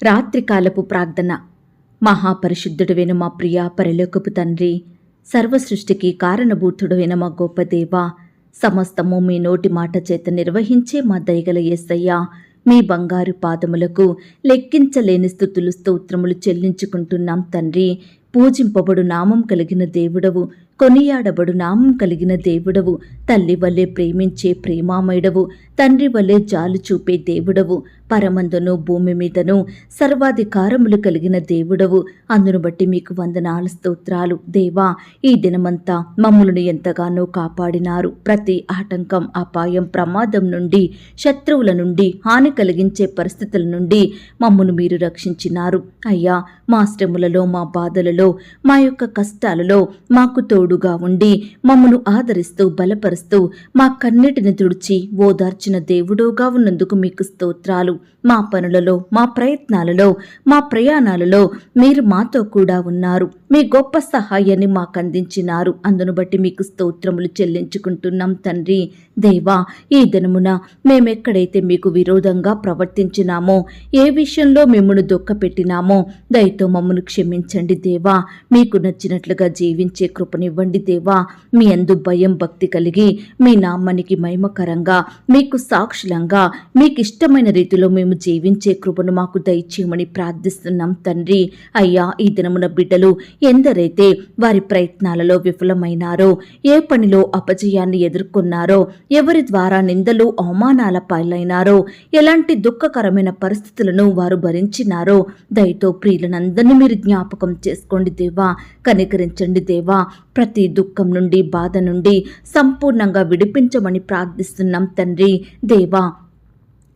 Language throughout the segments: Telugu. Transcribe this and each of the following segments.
రాత్రికాలపు ప్రార్థన. మహాపరిశుద్ధుడైన మా ప్రియ పరలోకపు తండ్రి సర్వసృష్టికి కారణభూతుడైన మా గొప్ప దేవ సమస్తము మీ నోటి మాట చేత నిర్వహించే మా దయగల యేసయ్య మీ బంగారు పాదములకు లెక్కించలేని స్థుతులు స్తోత్రములు చెల్లించుకుంటున్నాం తండ్రి. పూజింపబడు నామం కలిగిన దేవుడవు కొనియాడబడు నామం కలిగిన దేవుడవు తల్లి వల్లే ప్రేమించే ప్రేమామయుడవు తండ్రి వల్లే జాలు చూపే దేవుడవు పరమందును భూమి మీదను సర్వాధికారములు కలిగిన దేవుడవు. అందును బట్టి మీకు వందనాలు స్తోత్రాలు. దేవా ఈ దినమంతా మమ్ములను ఎంతగానో కాపాడినారు. ప్రతి ఆటంకం అపాయం ప్రమాదం నుండి శత్రువుల నుండి హాని కలిగించే పరిస్థితుల నుండి మమ్మను మీరు రక్షించినారు. అయ్యా మా శ్రమలలో మా బాధలలో మా యొక్క కష్టాలలో మాకు తోడుగా ఉండి మమ్మను ఆదరిస్తూ బలపరుస్తూ మా కన్నిటిని తుడిచి ఓదార్చిన దేవుడోగా ఉన్నందుకు మీకు స్తోత్రాలు. మా పనులలో మా ప్రయత్నాలలో మా ప్రయాణాలలో మీరు మాతో కూడా ఉన్నారు. మీ గొప్ప సహాయాన్ని మాకు అందించినారు. అందును బట్టి మీకు స్తోత్రములు చెల్లించుకుంటున్నాం తండ్రి. దేవా ఈ దినమున మేమెక్కడైతే మీకు విరోధంగా ప్రవర్తించినామో ఏ విషయంలో మిమ్మల్ని దుఃఖపెట్టినామో దయతో మమ్మను క్షమించండి దేవా. మీకు నచ్చినట్లుగా జీవించే కృపనివ్వండి దేవా. మీ అందు భయం భక్తి కలిగి మీ నామ్మనికి మహిమకరంగా మీకు సాక్షులంగా మీకు ఇష్టమైన రీతిలో మేము జీవించే కృపను మాకు దయచేయమని ప్రార్థిస్తున్నాం తండ్రి. అయ్యా ఈ దినమున బిడ్డలు ఎందరైతే వారి ప్రయత్నాలలో విఫలమైనారో ఏ పనిలో అపజయాన్ని ఎదుర్కొన్నారో ఎవరి ద్వారా నిందలు అవమానాల పాలైనారో ఎలాంటి దుఃఖకరమైన పరిస్థితులను వారు భరించినారో దయతో ప్రియులనందరినీ మీరు జ్ఞాపకం చేసుకోండి దేవా కనికరించండి దేవా. ప్రతి దుఃఖం నుండి బాధ నుండి సంపూర్ణంగా విడిపించమని ప్రార్థిస్తున్నాం తండ్రి. దేవా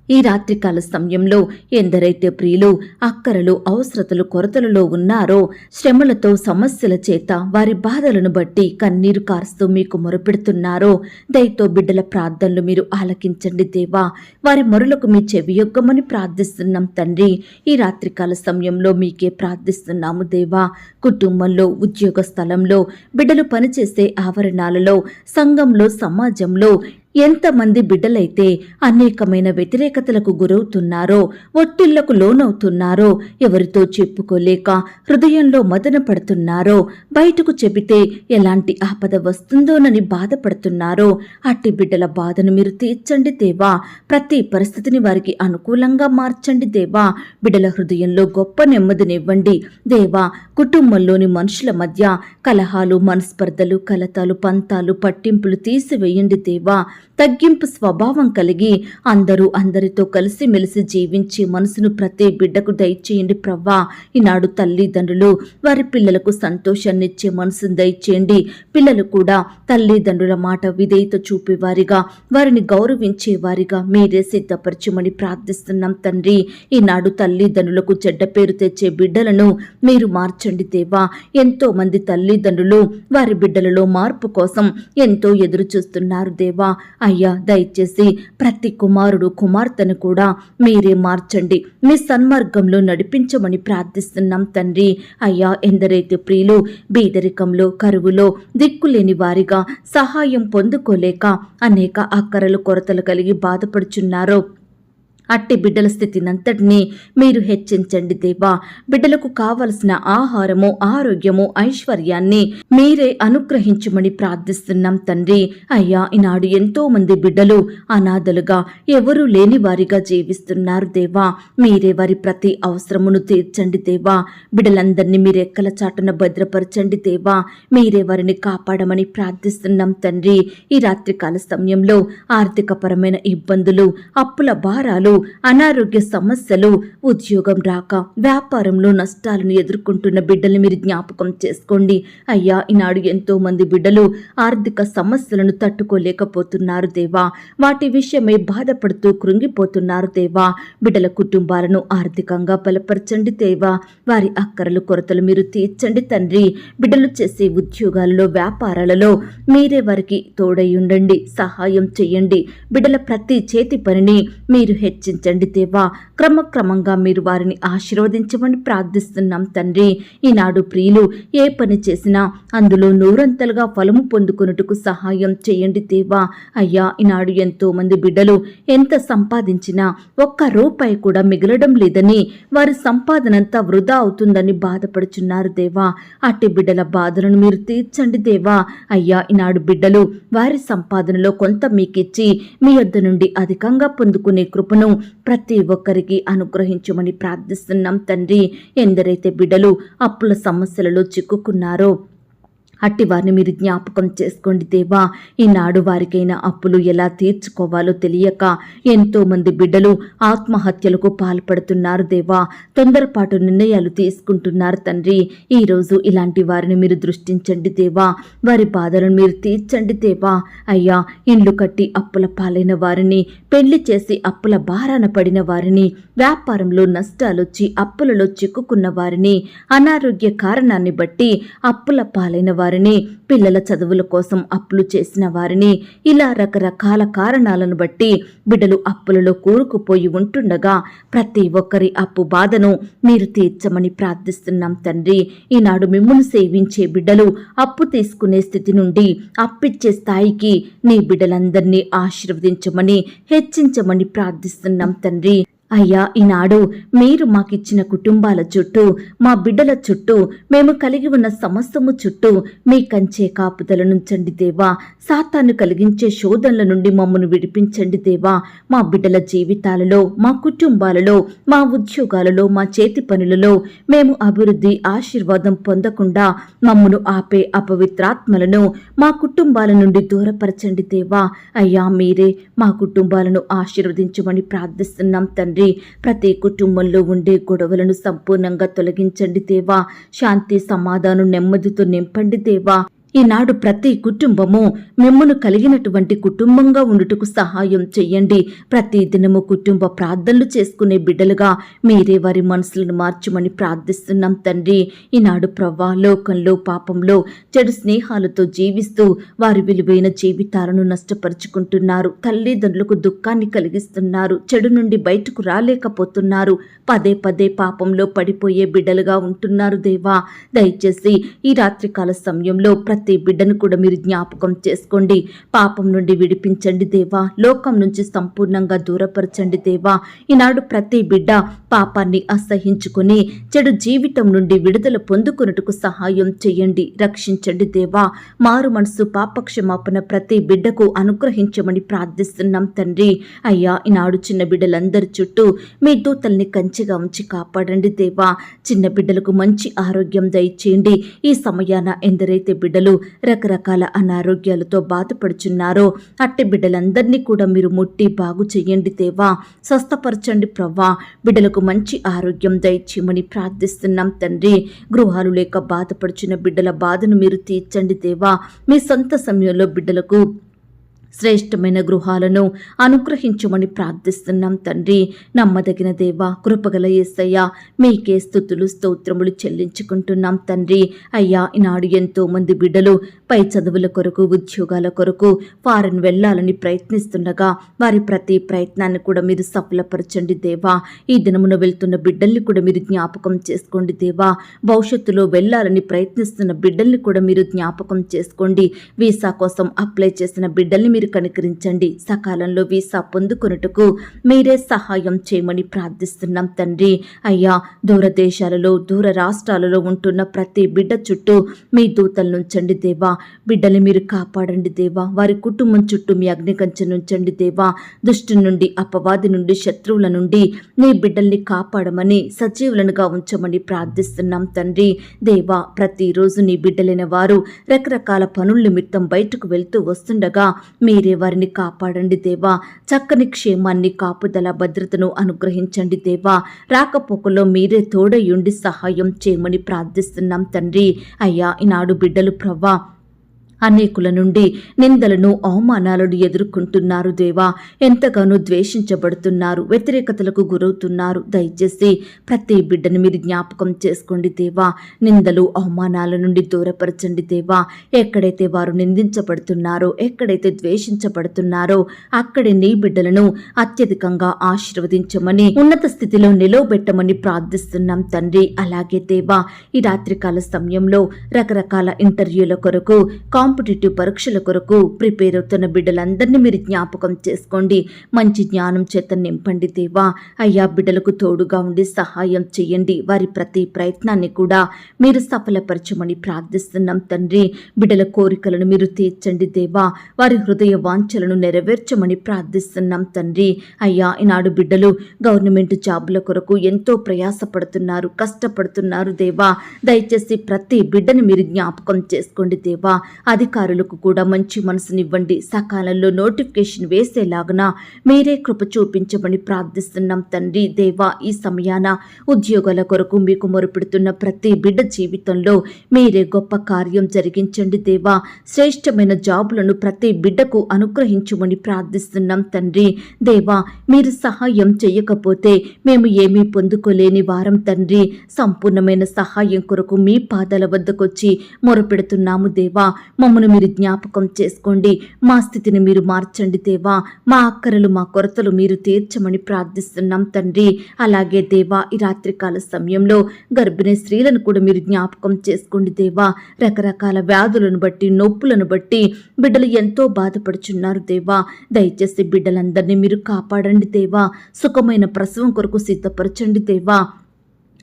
ఈ రాత్రికాల సమయంలో ఎందరైతే ప్రియులు అక్కరలు అవసరతలు కొరతలలో ఉన్నారో శ్రమలతో సమస్యల చేత వారి బాధలను బట్టి కన్నీరు కారుస్తూ మీకు మొరపెడుతున్నారో దయతో బిడ్డల ప్రార్థనలు మీరు ఆలకించండి దేవా. వారి మొరలకు మీ చెవియొగ్గమని ప్రార్థిస్తున్నాం తండ్రి. ఈ రాత్రికాల సమయంలో మీకే ప్రార్థిస్తున్నాము దేవా. కుటుంబంలో ఉద్యోగ స్థలంలో బిడ్డలు పనిచేసే ఆవరణాలలో సంఘంలో సమాజంలో ఎంతమంది బిడ్డలైతే అనేకమైన వ్యతిరేకతలకు గురవుతున్నారో ఒత్తిళ్ళకు లోనవుతున్నారో ఎవరితో చెప్పుకోలేక హృదయంలో మదన పడుతున్నారో బయటకు చెబితే ఎలాంటి ఆపద వస్తుందోనని బాధపడుతున్నారో అట్టి బిడ్డల బాధను మీరు తీర్చండి దేవా. ప్రతి పరిస్థితిని వారికి అనుకూలంగా మార్చండి దేవా. బిడ్డల హృదయంలో గొప్ప నెమ్మదినివ్వండి దేవా. కుటుంబంలోని మనుషుల మధ్య కలహాలు మనస్పర్ధలు కలతాలు పంతాలు పట్టింపులు తీసివేయండి దేవా. తగ్గింపు స్వభావం కలిగి అందరూ అందరితో కలిసిమెలిసి జీవించే మనసును ప్రతి బిడ్డకు దయచేయండి ప్రవ్వా. ఈనాడు తల్లిదండ్రులు వారి పిల్లలకు సంతోషాన్నిచ్చే మనసును దయచేయండి. పిల్లలు కూడా తల్లిదండ్రుల మాట విధేయత చూపేవారిగా వారిని గౌరవించే వారిగా మీరే సిద్ధపరచమని ప్రార్థిస్తున్నాం తండ్రి. ఈనాడు తల్లిదండ్రులకు చెడ్డ పేరు తెచ్చే బిడ్డలను మీరు మార్చండి దేవా. ఎంతో మంది తల్లిదండ్రులు వారి బిడ్డలలో మార్పు కోసం ఎంతో ఎదురు చూస్తున్నారు దేవా. అయ్యా దయచేసి ప్రతి కుమారుడు కుమార్తెను కూడా మీరే మార్చండి. మీ సన్మార్గంలో నడిపించమని ప్రార్థిస్తున్నాం తండ్రి. అయ్యా ఎందరైతే ప్రియులు బీదరికంలో కరువులో దిక్కులేని వారిగా సహాయం పొందుకోలేక అనేక అక్కరలు కొరతలు కలిగి బాధపడుచున్నారో అట్టి బిడ్డల స్థితినంతటినీ మీరు హెచ్చించండి దేవా. బిడ్డలకు కావలసిన ఆహారము ఆరోగ్యము ఐశ్వర్యాన్ని మీరే అనుగ్రహించమని ప్రార్థిస్తున్నాం తండ్రి. అయ్యా ఈనాడు ఎంతో మంది బిడ్డలు అనాథలుగా ఎవరూ లేని వారిగా జీవిస్తున్నారు దేవా. మీరే వారి ప్రతి అవసరమును తీర్చండి దేవా. బిడ్డలందరినీ మీరు ఎక్కల చాటున భద్రపరచండి దేవా. మీరే వారిని కాపాడమని ప్రార్థిస్తున్నాం తండ్రి. ఈ రాత్రికాల సమయంలో ఆర్థికపరమైన ఇబ్బందులు అప్పుల భారాలు అనారోగ్య సమస్యలు ఉద్యోగం రాక వ్యాపారంలో నష్టాలను ఎదుర్కొంటున్న బిడ్డల్ని మీరు జ్ఞాపకం చేసుకోండి. అయ్యా ఈనాడు ఎంతో మంది బిడ్డలు ఆర్థిక సమస్యలను తట్టుకోలేకపోతున్నారు దేవా. వాటి విషయమై బాధపడుతూ కృంగిపోతున్నారు దేవా. బిడ్డల కుటుంబాలను ఆర్థికంగా బలపరచండి దేవా. వారి అక్కరలు కొరతలు మీరు తీర్చండి తండ్రి. బిడ్డలు చేసే ఉద్యోగాలలో వ్యాపారాలలో మీరే వారికి తోడై ఉండండి సహాయం చేయండి. బిడ్డల ప్రతి చేతి పనిని మీరు హెచ్చి హెచ్చించండి దేవా క్రమక్రమంగా మీరు వారిని ఆశీర్వదించమని ప్రార్థిస్తున్నాం తండ్రి. ఈనాడు ప్రియులు ఏ పని చేసినా అందులో నూరంతలుగా ఫలము పొందుకున్నట్టుకు సహాయం చేయండి దేవా అయ్యా ఈనాడు ఎంతో మంది బిడ్డలు ఎంత సంపాదించినా ఒక్క రూపాయి కూడా మిగలడం లేదని వారి సంపాదనంతా వృధా అవుతుందని బాధపడుచున్నారు దేవా. అట్టి బిడ్డల బాధలను మీరు తీర్చండి దేవా. అయ్యా ఈనాడు బిడ్డలు వారి సంపాదనలో కొంత మీకిచ్చి మీ యొద్ద నుండి అధికంగా పొందుకునే కృపను ప్రతి ఒక్కరికి అనుగ్రహించమని ప్రార్థిస్తున్నాం తండ్రి. ఎందరైతే బిడ్డలు అప్పుల సమస్యలలో చిక్కుకున్నారో అట్టి వారిని మీరు జ్ఞాపకం చేసుకోండి దేవా. ఈనాడు వారికైనా అప్పులు ఎలా తీర్చుకోవాలో తెలియక ఎంతోమంది బిడ్డలు ఆత్మహత్యలకు పాల్పడుతున్నారు దేవా. తొందరపాటు నిర్ణయాలు తీసుకుంటున్నారు తండ్రి. ఈరోజు ఇలాంటి వారిని మీరు దృష్టించండి దేవా. వారి బాధలను మీరు తీర్చండి దేవా. అయ్యా ఇండ్లు కట్టి అప్పుల పాలైన వారిని పెళ్ళి చేసి అప్పుల భారాన పడిన వారిని వ్యాపారంలో నష్టాలొచ్చి అప్పులలో చిక్కుకున్న వారిని అనారోగ్య కారణాన్ని బట్టి అప్పుల పాలైన వారిని పిల్లల చదువుల కోసం అప్పులు చేసిన వారిని ఇలా రకరకాల కారణాలను బట్టి బిడ్డలు అప్పులలో కూరుకుపోయి ఉంటుండగా ప్రతి ఒక్కరి అప్పు బాధను మీరు తీర్చమని ప్రార్థిస్తున్నాం తండ్రి. ఈనాడు మిమ్మల్ని సేవించే బిడ్డలు అప్పు తీసుకునే స్థితి నుండి అప్పిచ్చే స్థాయికి నీ బిడ్డలందరినీ ఆశీర్వదించమని హెచ్చించమని ప్రార్థిస్తున్నాం తండ్రి. అయ్యా ఈనాడు మీరు మాకిచ్చిన కుటుంబాల చుట్టూ మా బిడ్డల చుట్టూ మేము కలిగి ఉన్న సమస్తము చుట్టూ మీ కంచే కాపుదల నుంచండి దేవా. సాతాను కలిగించే శోధనల నుండి మమ్మను విడిపించండి దేవా. మా బిడ్డల జీవితాలలో మా కుటుంబాలలో మా ఉద్యోగాలలో మా చేతి పనులలో మేము అభివృద్ధి ఆశీర్వాదం పొందకుండా మమ్మను ఆపే అపవిత్రాత్మలను మా కుటుంబాల నుండి దూరపరచండి దేవా. అయ్యా మీరే మా కుటుంబాలను ఆశీర్వదించమని ప్రార్థిస్తున్నాం తండ్రి. ప్రతి కుటుంబంలో ఉండే గొడవలను సంపూర్ణంగా తొలగించండి దేవా. శాంతి సమాధానం నెమ్మదితో నింపండి దేవా. ఈనాడు ప్రతి కుటుంబము మిమ్మను కలిగినటువంటి కుటుంబంగా ఉండుటకు సహాయం చెయ్యండి. ప్రతి దినము కుటుంబ ప్రార్థనలు చేసుకునే బిడ్డలుగా మీరే వారి మనసులను మార్చమని ప్రార్థిస్తున్నాం తండ్రి. ఈనాడు ప్రవ్వా లోకంలో పాపంలో చెడు స్నేహాలతో జీవిస్తూ వారి విలువైన జీవితాలను నష్టపరుచుకుంటున్నారు. తల్లిదండ్రులకు దుఃఖాన్ని కలిగిస్తున్నారు. చెడు నుండి బయటకు రాలేకపోతున్నారు. పదే పదే పాపంలో పడిపోయే బిడ్డలుగా ఉంటున్నారు దేవా. దయచేసి ఈ రాత్రికాల సమయంలో ప్రతి ప్రతి బిడ్డను కూడా మీరు జ్ఞాపకం చేసుకోండి. పాపం నుండి విడిపించండి దేవా. లోకం నుంచి సంపూర్ణంగా దూరపరచండి దేవా. ఈనాడు ప్రతి బిడ్డ పాపాన్ని అసహించుకుని చెడు జీవితం నుండి విడుదల పొందుకున్నట్టుకు సహాయం చేయండి. రక్షించండి దేవా. మారు మనసు పాపక్షమాపణ ప్రతి బిడ్డకు అనుగ్రహించమని ప్రార్థిస్తున్నాం తండ్రి. అయ్యా ఈనాడు చిన్న బిడ్డలందరి చుట్టూ మీ దూతల్ని కంచిగా ఉంచి కాపాడండి దేవా. చిన్న బిడ్డలకు మంచి ఆరోగ్యం దయచేయండి. ఈ సమయాన ఎందరైతే బిడ్డలు రకరకాల అనారోగ్యాలతో బాధపడుచున్నారో అట్టి బిడ్డలందరినీ కూడా మీరు ముట్టి బాగు చెయ్యండి దేవా. స్వస్థపరచండి ప్రవ్వా. బిడ్డలకు మంచి ఆరోగ్యం దయచేయమని ప్రార్థిస్తున్నాం తండ్రి. గృహాలు లేక బాధపడుచున్న బిడ్డల బాధను మీరు తీర్చండి దేవా. మీ సొంత సమయంలో బిడ్డలకు శ్రేష్టమైన గృహాలను అనుగ్రహించమని ప్రార్థిస్తున్నాం తండ్రి. నమ్మదగిన దేవ కృపగల యేసయ్య మీకే స్థుతులు స్తోత్రములు చెల్లించుకుంటున్నాం తండ్రి. అయ్యా ఈనాడు ఎంతో మంది బిడ్డలు పై చదువుల కొరకు ఉద్యోగాల కొరకు ఫారెన్ వెళ్ళాలని ప్రయత్నిస్తుండగా వారి ప్రతి ప్రయత్నాన్ని కూడా మీరు సఫలపరచండి దేవా. ఈ దినమున వెళ్తున్న బిడ్డల్ని కూడా మీరు జ్ఞాపకం చేసుకోండి దేవా. భవిష్యత్తులో వెళ్ళాలని ప్రయత్నిస్తున్న బిడ్డల్ని కూడా మీరు జ్ఞాపకం చేసుకోండి. వీసా కోసం అప్లై చేసిన బిడ్డల్ని మీరు కనికరించండి. సకాలంలో వీసా పొందుకొనుటకు మీరే సహాయం చేయమని ప్రార్థిస్తున్నాం తండ్రి. అయ్యా దూర దేశాలలో దూర రాష్ట్రాలలో ఉంటున్న ప్రతి బిడ్డ చుట్టూ మీ దూతలు నుంచండి దేవా. బిడ్డలు మీరు కాపాడండి దేవా. వారి కుటుంబం చుట్టూ మీ అగ్నికంచె నుంచండి దేవా. దుష్టి నుండి అపవాది నుండి శత్రువుల నుండి నీ బిడ్డల్ని కాపాడమని సజీవులనుగా ఉంచమని ప్రార్థిస్తున్నాం తండ్రి. దేవా ప్రతిరోజు నీ బిడ్డలైన వారు రకరకాల పనుల నిమిత్తం బయటకు వెళ్తూ వస్తుండగా మీరే వారిని కాపాడండి దేవా. చక్కని క్షేమాన్ని కాపుదల భద్రతను అనుగ్రహించండి దేవా. రాకపోకలో మీరే తోడయుండి సహాయం చేయమని ప్రార్థిస్తున్నాం తండ్రి. అయ్యా ఈనాడు బిడ్డలు ప్రవ్వా అనేకుల నుండి నిందలను అవమానాలను ఎదుర్కొంటున్నారు దేవా. ఎంతగానో ద్వేషించబడుతున్నారు వ్యతిరేకతలకు గురవుతున్నారు. దయచేసి ప్రతి బిడ్డను మీరు జ్ఞాపకం చేసుకోండి దేవా. నిందలు అవమానాల నుండి దూరపరచండి దేవా. ఎక్కడైతే వారు నిందించబడుతున్నారో ఎక్కడైతే ద్వేషించబడుతున్నారో అక్కడే నీ బిడ్డలను అత్యధికంగా ఆశీర్వదించమని ఉన్నత స్థితిలో నిలవబెట్టమని ప్రార్థిస్తున్నాం తండ్రి. అలాగే దేవా ఈ రాత్రికాల సమయంలో రకరకాల ఇంటర్వ్యూల కొరకు కాంపిటేటివ్ పరీక్షల కొరకు ప్రిపేర్ అవుతున్న బిడ్డలందరినీ మీరు జ్ఞాపకం చేసుకోండి. మంచి జ్ఞానం చేత నింపండి దేవా. అయ్యా బిడ్డలకు తోడుగా ఉండి సహాయం చేయండి. వారి ప్రతి ప్రయత్నాన్ని కూడా మీరు సఫలపరచమని ప్రార్థిస్తున్నాం తండ్రి. బిడ్డల కోరికలను మీరు తీర్చండి దేవా. వారి హృదయ వాంఛలను నెరవేర్చమని ప్రార్థిస్తున్నాం తండ్రి. అయ్యా ఈనాడు బిడ్డలు గవర్నమెంట్ జాబుల కొరకు ఎంతో ప్రయాసపడుతున్నారు కష్టపడుతున్నారు దేవా. దయచేసి ప్రతి బిడ్డని మీరు జ్ఞాపకం చేసుకోండి దేవా. అధికారులకు కూడా మంచి మనసునివ్వండి. సకాలంలో నోటిఫికేషన్ వేసేలాగున మీరే కృప చూపించమని ప్రార్థిస్తున్నాం తండ్రి దేవా ఈ సమయాన ఉద్యోగాల కొరకు మీకు మొరుపెడుతున్న ప్రతి బిడ్డ జీవితంలో మీరే గొప్ప కార్యం జరిగించండి దేవా. శ్రేష్టమైన జాబులను ప్రతి బిడ్డకు అనుగ్రహించమని ప్రార్థిస్తున్నాం తండ్రి దేవా. మీరు సహాయం చేయకపోతే మేము ఏమీ పొందుకోలేని వారం తండ్రి. సంపూర్ణమైన సహాయం కొరకు మీ పాదాల వద్దకొచ్చి మొరపెడుతున్నాము దేవా. మమ్మను మీరు జ్ఞాపకం చేసుకోండి మా స్థితిని మీరు మార్చండి దేవా మా అక్కరలు మా కొరతలు మీరు తీర్చమని ప్రార్థిస్తున్నాం తండ్రి అలాగే దేవా ఈ రాత్రికాల సమయంలో గర్భిణీ స్త్రీలను కూడా మీరు జ్ఞాపకం చేసుకోండి దేవా రకరకాల వ్యాధులను బట్టి నొప్పులను బట్టి బిడ్డలు ఎంతో బాధపడుచున్నారు దేవా దయచేసి బిడ్డలందరినీ మీరు కాపాడండి దేవా సుఖమైన ప్రసవం కొరకు సిద్ధపరచండి దేవా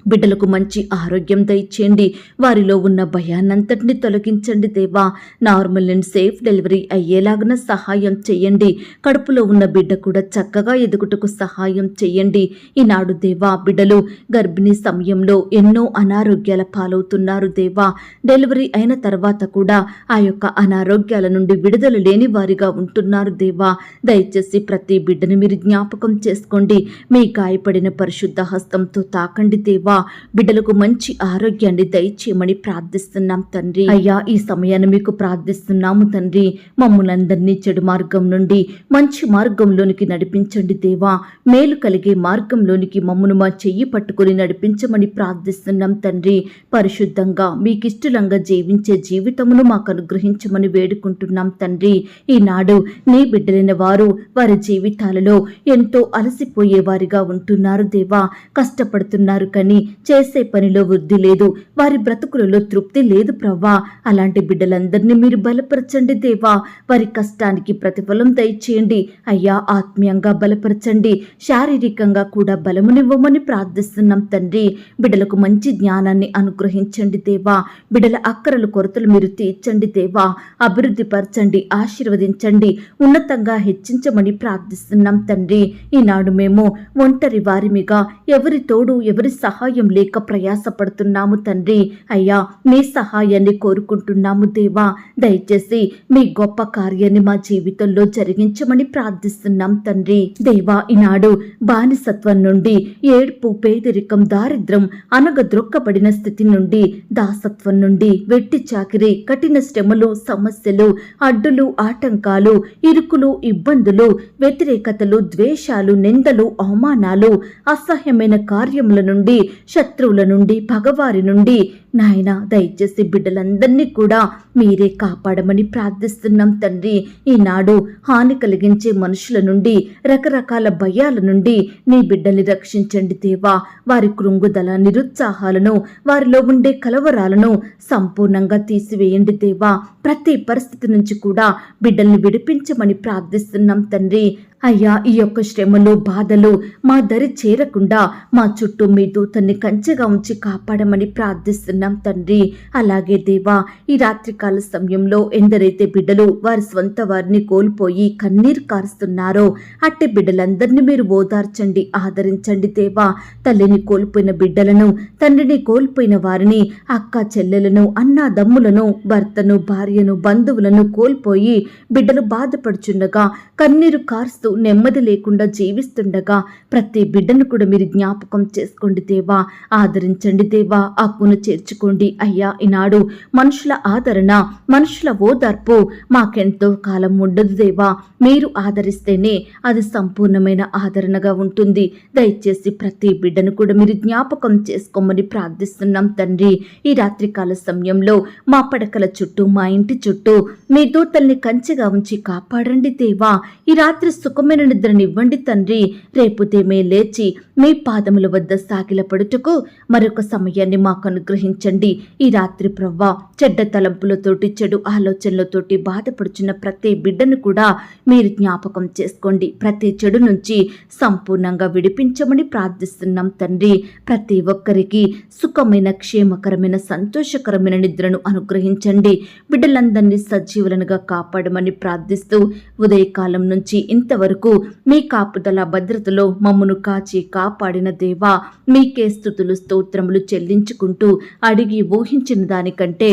బిడ్డలకు మంచి ఆరోగ్యం దయచేయండి. వారిలో ఉన్న భయాన్నంతటిని తొలగించండి దేవా. నార్మల్ అండ్ సేఫ్ డెలివరీ అయ్యేలాగిన సహాయం చేయండి. కడుపులో ఉన్న బిడ్డ కూడా చక్కగా ఎదుగుటకు సహాయం చేయండి. ఈనాడు దేవా బిడ్డలు గర్భిణీ సమయంలో ఎన్నో అనారోగ్యాల పాలవుతున్నారు దేవా. డెలివరీ అయిన తర్వాత కూడా ఆ యొక్క అనారోగ్యాల నుండి విడుదల లేని వారిగా ఉంటున్నారు దేవా. దయచేసి ప్రతి బిడ్డను మీరు జ్ఞాపకం చేసుకోండి. మీ గాయపడిన పరిశుద్ధ హస్తంతో తాకండి దేవా. బిడ్డలకు మంచి ఆరోగ్యాన్ని దయచేయమని ప్రార్థిస్తున్నాం తండ్రి. అయ్యా ఈ సమయాన్ని మీకు ప్రార్థిస్తున్నాము తండ్రి. మమ్ములందరినీ చెడు మార్గం నుండి మంచి మార్గంలోనికి నడిపించండి దేవా. మేలు కలిగే మార్గంలోనికి మమ్మను మా చెయ్యి పట్టుకుని నడిపించమని ప్రార్థిస్తున్నాం తండ్రి. పరిశుద్ధంగా మీకిష్టలంగా జీవించే జీవితమును మాకు అనుగ్రహించమని వేడుకుంటున్నాం తండ్రి. ఈనాడు నీ బిడ్డలైన వారు వారి జీవితాలలో ఎంతో అలసిపోయేవారిగా ఉంటున్నారు దేవా. కష్టపడుతున్నారు కానీ చేసే పనిలో వృద్ధి లేదు. వారి బ్రతుకులలో తృప్తి లేదు ప్రవ్వా. అలాంటి బిడ్డలందరినీ మీరు బలపరచండి దేవా. వారి కష్టానికి ప్రతిఫలం దయచేయండి. అయ్యా ఆత్మీయంగా బలపరచండి. శారీరకంగా కూడా బలమునివ్వమని ప్రార్థిస్తున్నాం తండ్రి. బిడ్డలకు మంచి జ్ఞానాన్ని అనుగ్రహించండి దేవా. బిడ్డల అక్కరలు కొరతలు మీరు తీర్చండి దేవా. అభివృద్ధి పరచండి ఆశీర్వదించండి. ఉన్నతంగా హెచ్చించమని ప్రార్థిస్తున్నాం తండ్రి. ఈనాడు మేము ఒంటరి వారిమిగా. ఎవరి తోడు ఎవరి సహాయం లేక ప్రయాసపడుతున్నాము తండ్రి. అయ్యా మీ సహాయాన్ని కోరుకుంటున్నాము దేవా. దయచేసి మీ గొప్ప కార్యాన్ని మా జీవితంలో జరిగించమని ప్రార్థిస్తున్నాం తండ్రి. దేవా ఈనాడు బానిసత్వం నుండి ఏడ్పు పేదరికం దారిద్రం అనగద్రొక్కబడిన స్థితి నుండి దాసత్వం నుండి వెట్టి చాకిరి కఠిన శ్రమలు సమస్యలు అడ్డులు ఆటంకాలు ఇరుకులు ఇబ్బందులు వ్యతిరేకతలు ద్వేషాలు నిందలు అవమానాలు అసహ్యమైన కార్యముల నుండి శత్రువుల నుండి పగవారి నుండి. నాయన దయచేసి బిడ్డలందరినీ కూడా మీరే కాపాడమని ప్రార్థిస్తున్నాం తండ్రి. ఈనాడు హాని కలిగించే మనుషుల నుండి రకరకాల భయాల నుండి నీ బిడ్డల్ని రక్షించండి దేవా. వారి కృంగుదల నిరుత్సాహాలను వారిలో ఉండే కలవరాలను సంపూర్ణంగా తీసివేయండి దేవా. ప్రతి పరిస్థితి నుంచి కూడా బిడ్డల్ని విడిపించమని ప్రార్థిస్తున్నాం తండ్రి. అయ్యా ఈ యొక్క శ్రమలు బాధలు మా దరి చేరకుండా మా చుట్టూ మీ దూతన్ని కంచెగా ఉంచి కాపాడమని ప్రార్థిస్తున్నాం తండ్రి. అలాగే దేవా ఈ రాత్రికాల సమయంలో ఎందరైతే బిడ్డలు వారి స్వంత వారిని కోల్పోయి కన్నీరు కారుస్తున్నారో అట్టి బిడ్డలందరినీ మీరు ఓదార్చండి ఆదరించండి దేవా. తల్లిని కోల్పోయిన బిడ్డలను తండ్రిని కోల్పోయిన వారిని అక్క చెల్లెలను అన్నాదమ్ములను భర్తను భార్యను బంధువులను కోల్పోయి బిడ్డలు బాధపడుచుండగా కన్నీరు కారుస్తూ నెమ్మది లేకుండా జీవిస్తుండగా ప్రతి బిడ్డను కూడా మీరు జ్ఞాపకం చేసుకోండి దేవా. ఆదరించండి దేవా. అక్కును చేర్చుకోండి. అయ్యా ఈనాడు మనుషుల ఆదరణ మనుషుల ఓదార్పు మాకెంతో కాలం ఉండదు దేవా. మీరు ఆదరిస్తేనే అది సంపూర్ణమైన ఆదరణగా ఉంటుంది. దయచేసి ప్రతి బిడ్డను కూడా మీరు జ్ఞాపకం చేసుకోమని ప్రార్థిస్తున్నాం తండ్రి. ఈ రాత్రికాల సమయంలో మా పడకల చుట్టూ మా ఇంటి చుట్టూ మీ దూతల్ని కంచెగా ఉంచి కాపాడండి దేవా. ఈ రాత్రి సుఖం సుఖమైన నిద్రనివ్వండి తండ్రి రేపుదేమే లేచి మీ పాదముల వద్ద సాగిలపడుటకు మరొక సమయాన్ని మాకు అనుగ్రహించండి ఈ రాత్రి ప్రవ్వా చెడ్డ తలంపులతోటి చెడు ఆలోచనలతోటి బాధపడుచున్న ప్రతి బిడ్డను కూడా మీరు జ్ఞాపకం చేసుకోండి. ప్రతి చెడు నుంచి సంపూర్ణంగా విడిపించమని ప్రార్థిస్తున్నాం తండ్రి. ప్రతి ఒక్కరికి సుఖమైన క్షేమకరమైన సంతోషకరమైన నిద్రను అనుగ్రహించండి. బిడ్డలందరినీ సజీవులనుగా కాపాడమని ప్రార్థిస్తూ ఉదయకాలం నుంచి ఇంతవరకు వరకు మీ కాపుదల భద్రతలో మమ్మను కాచి కాపాడిన దేవా మీకే స్థుతులు స్తోత్రములు చెల్లించుకుంటూ అడిగి ఊహించిన దానికంటే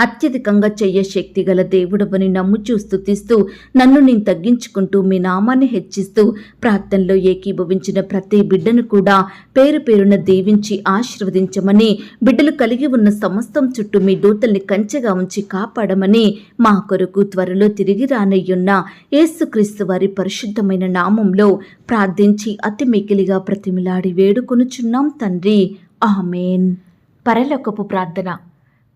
అత్యధికంగా చెయ్య శక్తి గల దేవుడవని నమ్ముచూ స్థుతిస్తూ నన్ను నేను తగ్గించుకుంటూ మీ నామాన్ని హెచ్చిస్తూ ప్రార్థనలో ఏకీభవించిన ప్రతి బిడ్డను కూడా పేరు పేరున దీవించి ఆశీర్వదించమని బిడ్డలు కలిగి ఉన్న సమస్తం చుట్టూ మీ దూతల్ని కంచెగా ఉంచి కాపాడమని మా కొరకు త్వరలో తిరిగి రానయ్యున్న యేసుక్రీస్తు వారి పరిశుద్ధమైన నామంలో ప్రార్థించి అతి మికిలిగా ప్రతిమిలాడి వేడుకొనుచున్నాం తండ్రి. ఆమెన్. పరలోకపు ప్రార్థన.